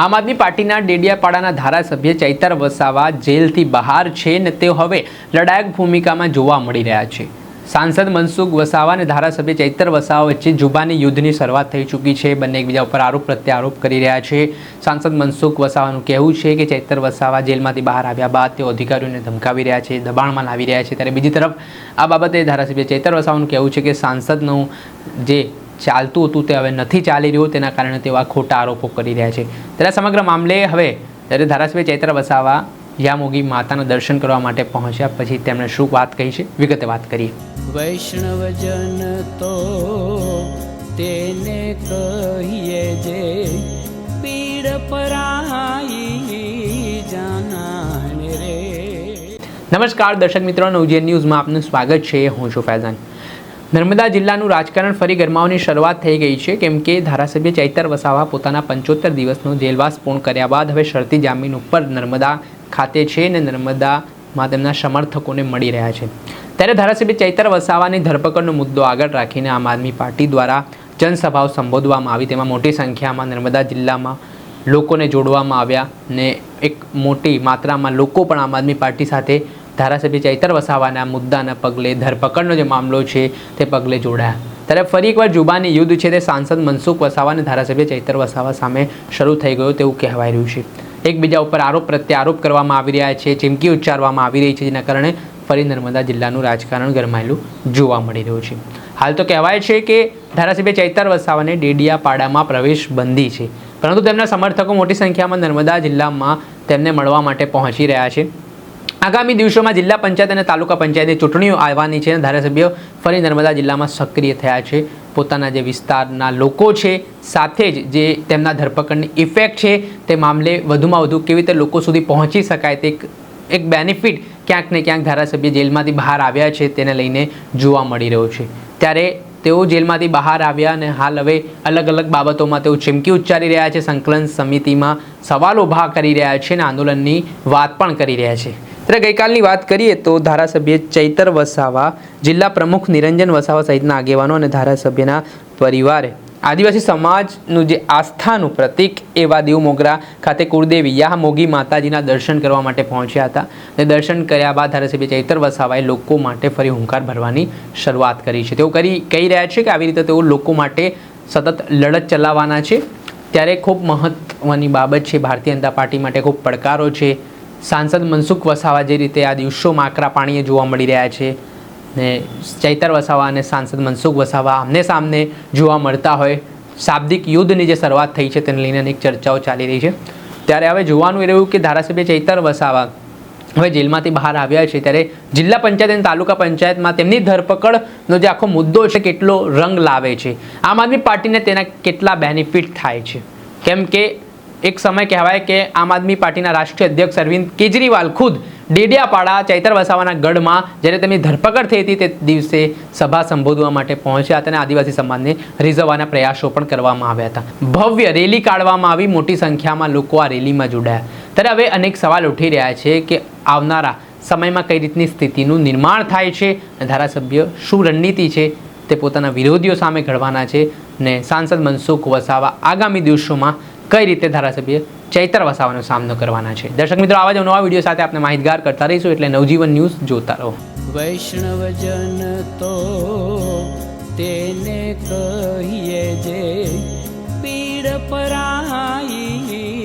આમ આદમી પાર્ટીના ડેડિયાપાડાના ધારાસભ્ય ચૈતર વસાવા જેલથી બહાર છે ને તેઓ હવે લડાયક ભૂમિકામાં જોવા મળી રહ્યા છે. સાંસદ મનસુખ વસાવા અને ધારાસભ્ય ચૈતર વસાવા વચ્ચે જુબાની યુદ્ધની શરૂઆત થઈ ચૂકી છે. બંને એકબીજા ઉપર આરોપ પ્રત્યારોપ કરી રહ્યા છે. સાંસદ મનસુખ વસાવાનું કહેવું છે કે ચૈતર વસાવા જેલમાંથી બહાર આવ્યા બાદ તેઓ અધિકારીઓને ધમકાવી રહ્યા છે, દબાણમાં લાવી રહ્યા છે. ત્યારે બીજી તરફ આ બાબતે ધારાસભ્ય ચૈતર વસાવાનું કહેવું છે કે સાંસદનું જે ચાલતું હતું તે હવે નથી ચાલી રહ્યું તેના કારણે આ ખોટા આરોપો કરી રહ્યા છે. ત્યારે સમગ્ર મામલે હવે જ્યારે ધારાસભ્ય ચૈત્ર વસાવા યામોગી માતાના દર્શન કરવા માટે પહોંચ્યા પછી તેમણે શું વાત કહી છે? વિગતે વાત કરીએ. વૈષ્ણવજન તો તેને કહીએ જે પીડ પરાઈ જાનાને રે. નમસ્કાર દર્શક મિત્રો નવજીએન ન્યૂઝમાં આપનું સ્વાગત છે. હું છું ફૈઝાન. નર્મદા જિલ્લાનું રાજકારણ ફરી ગરમાવાની શરૂઆત થઈ ગઈ છે, કેમ કે ધારાસભ્ય ચૈતર વસાવા પોતાના પંચોતેર દિવસનો જેલવાસ પૂર્ણ કર્યા બાદ હવે શરતી જામીન ઉપર નર્મદા ખાતે છે અને નર્મદામાં તેમના સમર્થકોને મળી રહ્યા છે. ત્યારે ધારાસભ્ય ચૈતર વસાવાની ધરપકડનો મુદ્દો આગળ રાખીને આમ આદમી પાર્ટી દ્વારા જનસભાઓ સંબોધવામાં આવી, તેમાં મોટી સંખ્યામાં નર્મદા જિલ્લામાં લોકોને જોડવામાં આવ્યા ને એક મોટી માત્રામાં લોકો પણ આમ આદમી પાર્ટી સાથે ધારાસભ્ય ચૈતર વસાવાના મુદ્દાના પગલે ધરપકડનો જે મામલો છે તે પગલે જોડાયા. ત્યારે ફરી એકવાર જુબાની યુદ્ધ છે તે સાંસદ મનસુખ વસાવા અને ધારાસભ્ય ચૈતર વસાવા સામે શરૂ થઈ ગયો તેવું કહેવાય રહ્યું છે. એકબીજા ઉપર આરોપ પ્રત્યે આરોપ કરવામાં આવી રહ્યા છે, ચીમકી ઉચ્ચારવામાં આવી રહી છે, જેના કારણે ફરી નર્મદા જિલ્લાનું રાજકારણ ગરમાયેલું જોવા મળી રહ્યું છે. હાલ તો કહેવાય છે કે ધારાસભ્ય ચૈતર વસાવાને ડેડિયાપાડામાં પ્રવેશ બંધી છે. પરંતુ તેમના સમર્થકો મોટી સંખ્યામાં નર્મદા જિલ્લામાં તેમને મળવા માટે પહોંચી રહ્યા છે. આગામી દિવસોમાં જિલ્લા પંચાયત અને તાલુકા પંચાયતની ચૂંટણીઓ આવવાની છે અને ધારાસભ્યો ફરી નર્મદા જિલ્લામાં સક્રિય થયા છે. પોતાના જે વિસ્તારના લોકો છે, સાથે જ જે તેમના ધરપકડની ઇફેક્ટ છે, તે મામલે વધુમાં વધુ કેવી રીતે લોકો સુધી પહોંચી શકાય તે એક બેનિફિટ ક્યાંક ને ક્યાંક ધારાસભ્ય જેલમાંથી બહાર આવ્યા છે તેને લઈને જોવા મળી રહ્યો છે. ત્યારે તેઓ જેલમાંથી બહાર આવ્યા અને હાલ હવે અલગ અલગ બાબતોમાં તેઓ ચીમકી ઉચ્ચારી રહ્યા છે, સંકલન સમિતિમાં સવાલ ઊભા કરી રહ્યા છે અને આંદોલનની વાત પણ કરી રહ્યા છે. ત્યારે ગઈકાલની વાત કરીએ તો ધારાસભ્ય ચૈતર વસાવા જિલ્લા પ્રમુખ નિરંજન વસાવા સહિતના આગેવાનો અને ધારાસભ્યના પરિવારે આદિવાસી સમાજનું જે આસ્થાનું પ્રતીક એવા દેવ મોગરા ખાતે કુળદેવી યા મોગી માતાજીના દર્શન કરવા માટે પહોંચ્યા હતા. અને દર્શન કર્યા બાદ ધારાસભ્ય ચૈતર વસાવાએ લોકો માટે ફરી હુંકાર ભરવાની શરૂઆત કરી છે. તેઓ કરી, કહી રહ્યા છે કે આવી રીતે તેઓ લોકો માટે સતત લડત ચલાવવાના છે. ત્યારે ખૂબ મહત્ત્વની બાબત છે, ભારતીય જનતા પાર્ટી માટે ખૂબ પડકારો છે. સાંસદ મનસુખ વસાવા જે રીતે આ દિવસોમાં આકરા પાણીએ જોવા મળી રહ્યા છે ને ચૈતર વસાવા અને સાંસદ મનસુખ વસાવા આમને સામને જોવા મળતા હોય, શાબ્દિક યુદ્ધની જે શરૂઆત થઈ છે તેને લઈને અનેક ચર્ચાઓ ચાલી રહી છે. ત્યારે હવે જોવાનું એ રહ્યું કે ધારાસભ્ય ચૈતર વસાવા હવે જેલમાંથી બહાર આવ્યા છે ત્યારે જિલ્લા પંચાયત અને તાલુકા પંચાયતમાં તેમની ધરપકડનો જે આખો મુદ્દો છે કેટલો રંગ લાવે છે. આમ આદમી પાર્ટીને તેના કેટલા બેનિફિટ થાય છે? કેમ કે એક સમય કહેવાય કે આમ આદમી પાર્ટીના રાષ્ટ્રીય અધ્યક્ષ અરવિંદ કેજરીવાલ ખુદ ડેડિયાપાડા ચૈતર વસાવાના ગઢમાં, જ્યારે તેમની ધરપકડ થઈ હતી, તે દિવસે સભા સંબોધવા માટે પહોંચ્યા હતા અને આદિવાસી સમાજને રીઝવવાના પ્રયાસો પણ કરવામાં આવ્યા હતા. ભવ્ય રેલી કાઢવામાં આવી, મોટી સંખ્યામાં લોકો આ રેલીમાં જોડાયા. ત્યારે હવે અનેક સવાલ ઉઠી રહ્યા છે કે આવનારા સમયમાં કઈ રીતની સ્થિતિનું નિર્માણ થાય છે અને ધારાસભ્ય શું રણનીતિ છે તે પોતાના વિરોધીઓ સામે ઘડવાના છે ને સાંસદ મનસુખ વસાવા આગામી દિવસોમાં કઈ રીતે ધારાસભ્ય ચૈતર વસાવાનો સામનો કરવાના છે? દર્શક મિત્રો, આવા જ નવા વીડિયો સાથે આપણે માહિતગાર કરતા રહીશું એટલે નવજીવન ન્યૂઝ જોતા રહો. વૈષ્ણવજન તો તેને કહીએ જે પીડ પરાઈ